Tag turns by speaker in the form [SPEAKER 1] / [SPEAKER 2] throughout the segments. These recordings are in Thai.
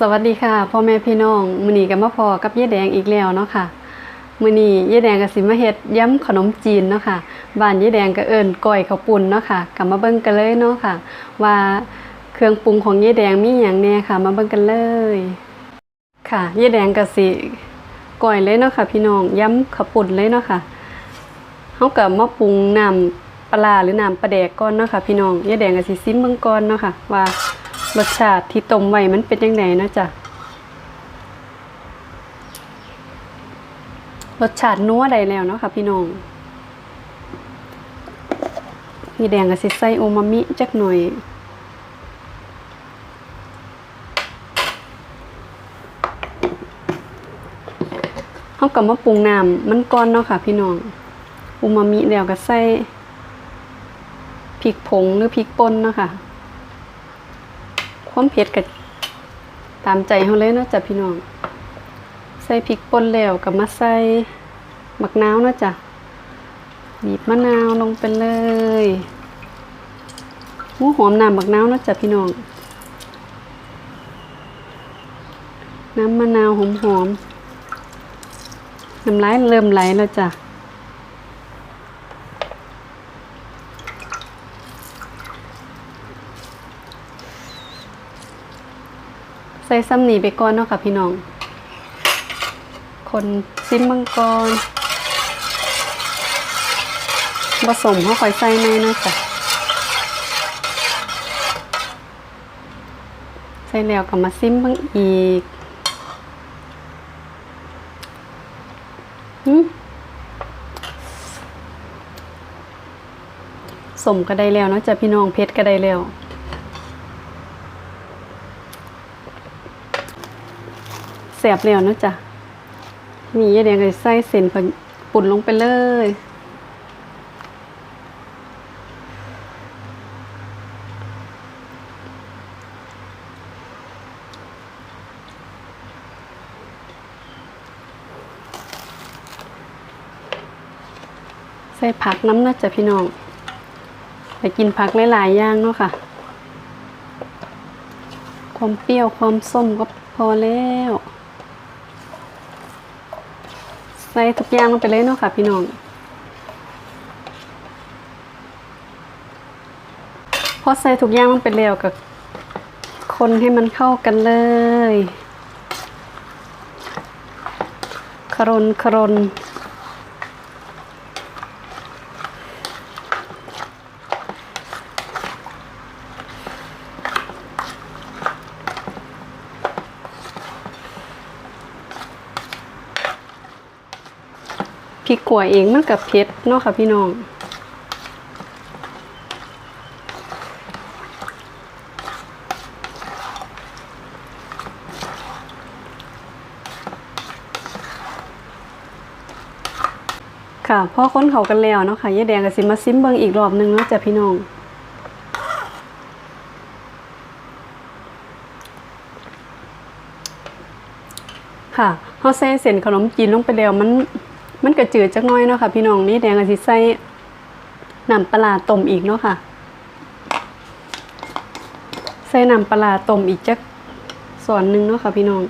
[SPEAKER 1] สวัสดีค่ะพ่อแม่พี่น้องมือนี้ก็มาพอกับยายแดงอีกแล้วเนาะค่ะมือนี้ยายแดงก็สิมาเฮ็ดย้ำขนมจีนเนาะค่ะบ้านเยายแดงก็เอิ้นก้อยข้าวปุ้นเนาะค่ะก็มาเบิ่งกันเลยเนาะค่ะ ว่าเครื่องปรุงของเยายแดงมีหยังแน่ค่ะ มาเบิ่งกันเลย ค่ะเยายแดงก็สิก้อยเลยเนาะค่ะ พี่น้องย้ำข้าวปุ้นเลยเนาะค่ะเฮาก็มาปรุงน้ำปลาหรือน้ำปลาแดกก่อนเนาะค่ะ พี่น้องเยายแดงก็สิซิมเบิ่งก่อนเนาะค่ะว่า รสชาติที่ต้มไว้มันเป็นจังไดเนะจ้ะรสชาตินัวได้แล้วเนาะค่ะพี่น้องนี่แดงกับสิใส่โอมามิจักหน่อยเขากลับมาปรุงน้ำมันก้อนเนาะค่ะ พี่น้องอูมามิแล้วก็ใส่พริกผงหรือพริกป่นเนาะค่ะ ความเผ็ดก็ตามใจเขาเลยเนาะจ้ะพี่น้อง ใส่พริกป่นแล้วกับมาใส่มะนาวเนาะจ้ะบีบมะนาวลงไปเลยหมูหอมน้ำมะนาวเนาะจ้ะพี่น้อง น้ำมะนาวหอมหอมๆน้ำลายเริ่มไหลแล้วจ้ะ ใส่ซ้ำหนีไปก่อนเนาะค่ะพี่น้อง คนซิมมังกรผสมเขาคอยใส่ในนะจ้ะใส่แล้วก็มาซิมบ้างอีกสมก็ได้แล้วเนาะจ้ะพี่น้องเพชรก็ได้แล้ว สบแล้วนะจ้ะนี่ยายแดงใส่เส้นปุ่นลงไปเลยใส่ผักน้ำน่าจะพี่น้องไปกินผักหลายๆอย่างเนาะค่ะ ความเปรี้ยวความส้มก็พอแล้ว ใส่ทุกอย่างลงไปเลยเนาะค่ะ พี่น้อง พอใส่ทุกอย่างลงไปแล้วกับคนให้มันเข้ากันเลย ครนครน พริกขั่วเองมันกับเผ็ดเนาะค่ะพี่น้องค่ะพอค้นเขากันแล้วเนาะค่ะยายแดงกับสิมาซิมเบิงอีกรอบหนึงเนาะจ้ะพี่น้อง ค่ะเฮาใส่เส้นขนมจีนลงไปแล้วมัน มันก็จืดจักน้อยเนาะค่ะ พี่น้องนี่แดงก็สิใส่น้ำปลาต้มอีกเนาะค่ะ ใส่น้ำปลาต้มอีกจักส่วนหนึ่งเนาะค่ะ พี่น้อง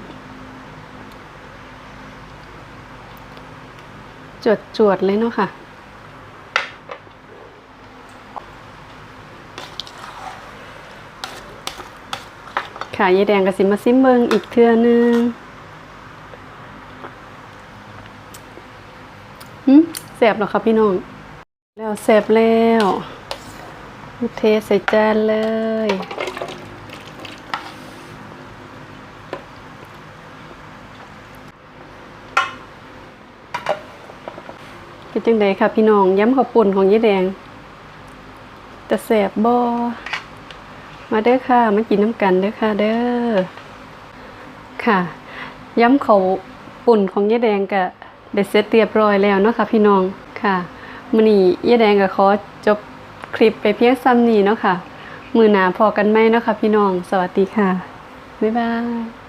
[SPEAKER 1] จวดจวดเลยเนาะค่ะค่ะยายแดงก็สิมาซิมเบิงอีกเทื่อนึง หืม แสบเหรอครับพี่น้อง แล้วแสบแล้วเทใส่จานเลย เป็นจังไดค่ะพี่น้องย้ำข้าปุ่นของยี่แดงจะแสบบ่มาเด้อค่ะมากินน้ำกันเด้อค่ะเด้อค่ะ ย้ำเขาปุ่นของยายแดงกะ เด็ดเสร็จเรียบร้อยแล้วเนาะค่ะพี่น้องค่ะมื้อนี้ยายแดงก็ขอจบคลิปไปเพียงซ้ำนี้เนาะค่ะ มือหนาพอกันไหมเนาะค่ะพี่น้อง สวัสดีค่ะ บ๊ายบาย